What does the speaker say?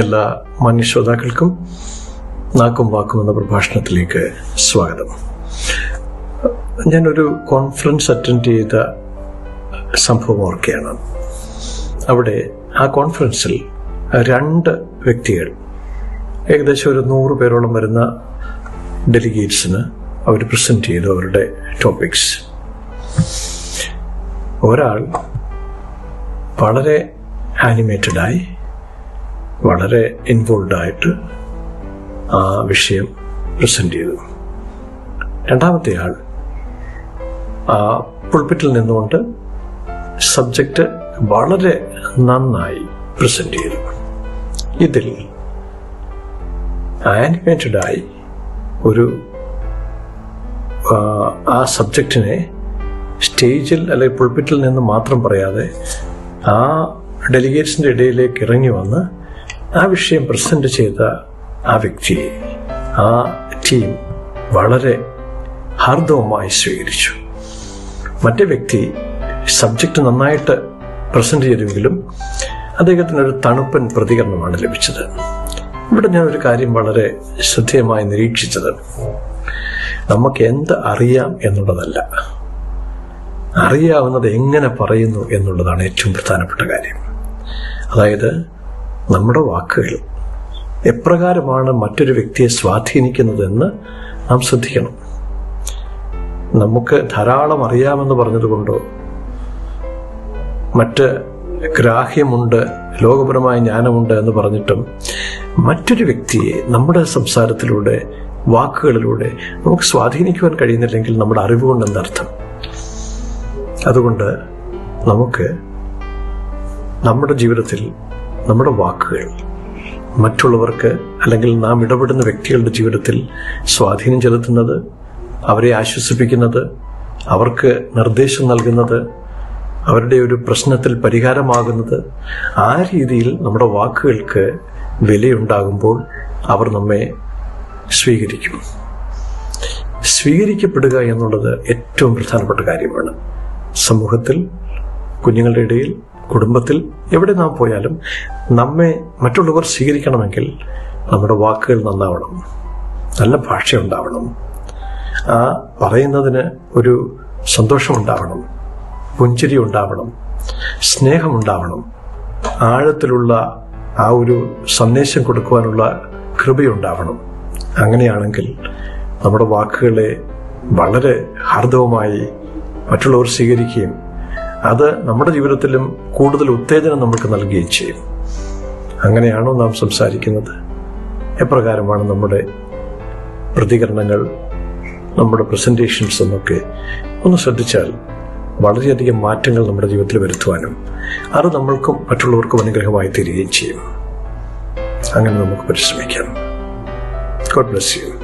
എല്ലാ മാന്യ ശ്രോതാക്കൾക്കും നാക്കും വാക്കും എന്ന പ്രഭാഷണത്തിലേക്ക് സ്വാഗതം. ഞാനൊരു കോൺഫറൻസ് അറ്റൻഡ് ചെയ്ത സംഭവം ഓർക്കുകയാണ്. അവിടെ ആ കോൺഫറൻസിൽ രണ്ട് വ്യക്തികൾ ഏകദേശം ഒരു നൂറ് പേരോളം വരുന്ന ഡെലിഗേറ്റ്സിന് അവർ പ്രസന്റ് ചെയ്തു അവരുടെ ടോപ്പിക്സ് ഒരാൾ വളരെ ആനിമേറ്റഡായി വളരെ ഇൻവോൾവ് ആയിട്ട് ആ വിഷയം പ്രസന്റ് ചെയ്തു. രണ്ടാമത്തെ ആൾ ആ പുൾപ്പിറ്റിൽ നിന്നുകൊണ്ട് സബ്ജക്റ്റ് വളരെ നന്നായി പ്രസന്റ് ചെയ്തു. ഇതിൽ ആനിമേറ്റഡായി ഒരു ആ, സബ്ജക്റ്റിനെ സ്റ്റേജിൽ അല്ലെങ്കിൽ പുൾപ്പിറ്റിൽ നിന്ന് മാത്രം പറയാതെ ആ ഡെലിഗേറ്റ്സിന്റെ ഇടയിലേക്ക് ഇറങ്ങി വന്ന് ആ വിഷയം പ്രസന്റ് ചെയ്ത ആ വ്യക്തിയെ ആ ടീം വളരെ ഹാർദവുമായി സ്വീകരിച്ചു. മറ്റേ വ്യക്തി സബ്ജക്റ്റ് നന്നായിട്ട് പ്രസന്റ് ചെയ്തുവെങ്കിലും അദ്ദേഹത്തിന് ഒരു തണുപ്പൻ പ്രതികരണമാണ് ലഭിച്ചത്. ഇവിടെ ഞാൻ ഒരു കാര്യം വളരെ ശ്രദ്ധേയമായി നിരീക്ഷിച്ചത്. നമുക്ക് എന്ത് അറിയാം എന്നുള്ളതല്ല. അറിയാവുന്നത് എങ്ങനെ പറയുന്നു എന്നുള്ളതാണ് ഏറ്റവും പ്രധാനപ്പെട്ട കാര്യം. അതായത് നമ്മുടെ വാക്കുകൾ എപ്രകാരമാണ് മറ്റൊരു വ്യക്തിയെ സ്വാധീനിക്കുന്നതെന്ന് നാം ശ്രദ്ധിക്കണം. നമുക്ക് ധാരാളം അറിയാമെന്ന് പറഞ്ഞതുകൊണ്ടോ? മറ്റ് ഗ്രാഹ്യമുണ്ട് ലോകപരമായ ജ്ഞാനമുണ്ട് എന്ന് പറഞ്ഞിട്ടും മറ്റൊരു വ്യക്തിയെ നമ്മുടെ സംസാരത്തിലൂടെ വാക്കുകളിലൂടെ നമുക്ക് സ്വാധീനിക്കുവാൻ കഴിയുന്നില്ലെങ്കിൽ നമ്മുടെ അറിവ് കൊണ്ട് എന്നർത്ഥം അതുകൊണ്ട് നമുക്ക് നമ്മുടെ ജീവിതത്തിൽ നമ്മുടെ വാക്കുകൾ. മറ്റുള്ളവർക്ക് അല്ലെങ്കിൽ നാം ഇടപെടുന്ന വ്യക്തികളുടെ ജീവിതത്തിൽ സ്വാധീനം ചെലുത്തുന്നത് അവരെ ആശ്വസിപ്പിക്കുന്നത് അവർക്ക് നിർദ്ദേശം നൽകുന്നത് അവരുടെ ഒരു പ്രശ്നത്തിൽ പരിഹാരമാകുന്നത് ആ രീതിയിൽ നമ്മുടെ വാക്കുകൾക്ക് വിലയുണ്ടാകുമ്പോൾ അവർ നമ്മെ സ്വീകരിക്കും. സ്വീകരിക്കപ്പെടുക എന്നുള്ളത് ഏറ്റവും പ്രധാനപ്പെട്ട കാര്യമാണ്. സമൂഹത്തിൽ കുഞ്ഞുങ്ങളുടെ ഇടയിൽ കുടുംബത്തിൽ എവിടെ നാം പോയാലും നമ്മെ മറ്റുള്ളവർ സ്വീകരിക്കണമെങ്കിൽ നമ്മുടെ വാക്കുകൾ നന്നാവണം. നല്ല ഭാഷ ഉണ്ടാവണം. ആ പറയുന്നതിന് ഒരു സന്തോഷമുണ്ടാവണം പുഞ്ചിരി ഉണ്ടാവണം. സ്നേഹമുണ്ടാവണം ആഴത്തിലുള്ള ആ ഒരു സന്ദേശം കൊടുക്കുവാനുള്ള കൃപയുണ്ടാവണം അങ്ങനെയാണെങ്കിൽ നമ്മുടെ വാക്കുകളെ വളരെ ഹാർദവമായി മറ്റുള്ളവർ സ്വീകരിക്കുകയും അത് നമ്മുടെ ജീവിതത്തിലും കൂടുതൽ ഉത്തേജനം നമുക്ക് നൽകുകയും ചെയ്യും. അങ്ങനെയാണോ നാം സംസാരിക്കുന്നത്? എപ്രകാരമാണ് നമ്മുടെ പ്രതികരണങ്ങൾ നമ്മുടെ പ്രസന്റേഷൻസ് എന്നൊക്കെ ഒന്ന് ശ്രദ്ധിച്ചാൽ വളരെയധികം മാറ്റങ്ങൾ നമ്മുടെ ജീവിതത്തിൽ വരുത്തുവാനും അത് നമ്മൾക്കും മറ്റുള്ളവർക്കും അനുഗ്രഹമായി തീരുകയും ചെയ്യും. അങ്ങനെ നമുക്ക് പരിശ്രമിക്കാം. God bless you